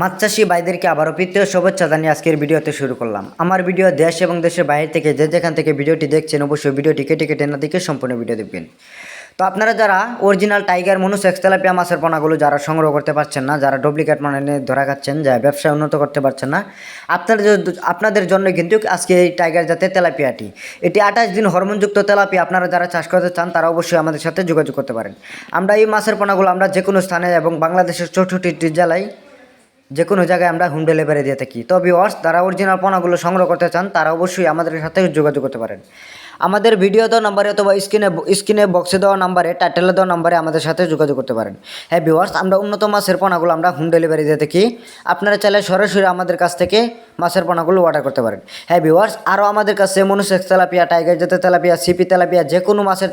মাছ চাষি ভাইদেরকে আবারও প্রীতীয় শুভেচ্ছা জানিয়ে আজকের ভিডিওতে শুরু করলাম। আমার ভিডিও দেশ এবং দেশের বাইরে থেকে যে যেখান থেকে ভিডিওটি দেখছেন, অবশ্যই ভিডিওটি কেটে কেটে না দেখে সম্পূর্ণ ভিডিও দেখবেন। তো আপনারা যারা অরিজিনাল টাইগার মনুস এক্সতেলাপিয়া মাছের পোনাগুলো যারা সংগ্রহ করতে পারছেন না, যারা ডুপ্লিকেট মানে ধরা খাচ্ছেন যা ব্যবসায় উন্নত করতে পারছেন না, আপনাদের আপনাদের জন্য কিন্তু আজকে এই টাইগার জাতের তেলাপিয়াটি। এটি আঠাশ দিন হরমোনযুক্ত তেলাপিয়া আপনারা যারা চাষ করতে চান, তারা অবশ্যই আমাদের সাথে যোগাযোগ করতে পারেন। আমরা এই মাছের পোনাগুলো আমরা যে কোনো স্থানে এবং বাংলাদেশের চৌষট্টি জেলায় যে কোনো জায়গায় আমরা হোম ডেলিভারি দিয়ে থাকি। তো ভিওয়ার্স যারা অরিজিনাল পোনাগুলো সংগ্রহ করতে চান, তারা অবশ্যই আমাদের সাথে যোগাযোগ করতে পারেন। আমাদের ভিডিও দেওয়া নাম্বারে অথবা স্ক্রিনে স্ক্রিনে বক্সে দেওয়া নাম্বারে টাইটেলে দেওয়া নাম্বারে আমাদের সাথে যোগাযোগ করতে পারেন। হ্যাঁ ভিওয়ার্স আমরা উন্নত মাছের পোনাগুলো আমরা হোম ডেলিভারি দিয়ে থাকি। আপনারা চাইলে সরাসরি আমাদের কাছ থেকে মাছের পোনাগুলো অর্ডার করতে পারেন। হ্যাঁ ভিওয়ার্স আরও আমাদের কাছে মনুসেক্স তেলাপিয়া টাইগার জাতের তেলাপিয়া সিপি তেলাপিয়া, যে কোনো মাছের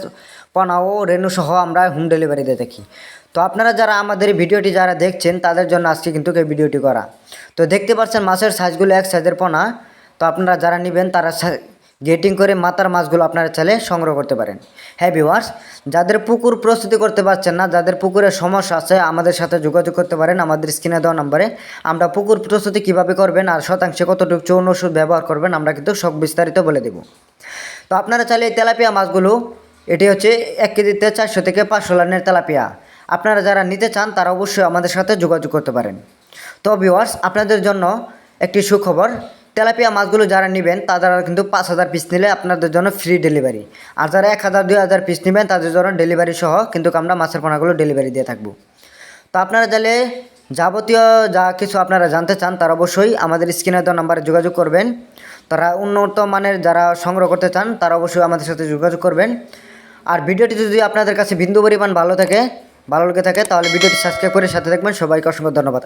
পোনা ও রেণু সহ আমরা হোম ডেলিভারি দিয়ে থাকি। তো আপনারা যারা আমাদের ভিডিওটি যারা দেখছেন, তাদের জন্য আজকে কিন্তু এই ভিডিওটি করা। তো দেখতে পাচ্ছেন মাছের সাইজগুলো এক সাইজের পোনা। তো আপনারা যারা নেবেন, তারা গেটিং করে মাথার মাছগুলো আপনারা চাইলে সংগ্রহ করতে পারেন। হ্যাঁ ভিওয়ার্স যাদের পুকুর প্রস্তুতি করতে পারছেন না, যাদের পুকুরের সমস্যা আছে, আমাদের সাথে যোগাযোগ করতে পারেন। আমাদের স্ক্রিনে দেওয়া নম্বরে আমরা পুকুর প্রস্তুতি কীভাবে করবেন আর শতাংশে কতটুকু চৌন ওষুধ ব্যবহার করবেন, আমরা কিন্তু সব বিস্তারিত বলে দেব। তো আপনারা চাইলে এই তেলাপিয়া মাছগুলো, এটি হচ্ছে এক কেজিতে চারশো থেকে পাঁচশো লাইনের তেলাপিয়া। আপনারা যারা নিতে চান, তারা অবশ্যই আমাদের সাথে যোগাযোগ করতে পারেন। তো ভিওয়ার্স আপনাদের জন্য একটি সুখবর তেলাপিয়া মাছগুলো যারা নেবেন তারা কিন্তু পাঁচ হাজার পিস নিলে আপনাদের জন্য ফ্রি ডেলিভারি আর যারা এক হাজার, দুই হাজার পিস নেবেন, তাদের জন্য ডেলিভারি সহ কিন্তু আমরা মাছের পোনাগুলো ডেলিভারি দিয়ে থাকব। তো আপনারা চাইলে যাবতীয় যা কিছু আপনারা জানতে চান, তারা অবশ্যই আমাদের স্ক্রিনে দেওয়া নাম্বারে যোগাযোগ করবেন। তারা উন্নত মানের যারা সংগ্রহ করতে চান, তারা অবশ্যই আমাদের সাথে যোগাযোগ করবেন। আর ভিডিওটি যদি আপনাদের কাছে বিন্দু পরিমাণ ভালো থাকে, ভালো লেগে থাকে, তাহলে ভিডিওটি সাবস্ক্রাইব করে সাথে থাকবেন। সবাইকে অসংখ্য ধন্যবাদ।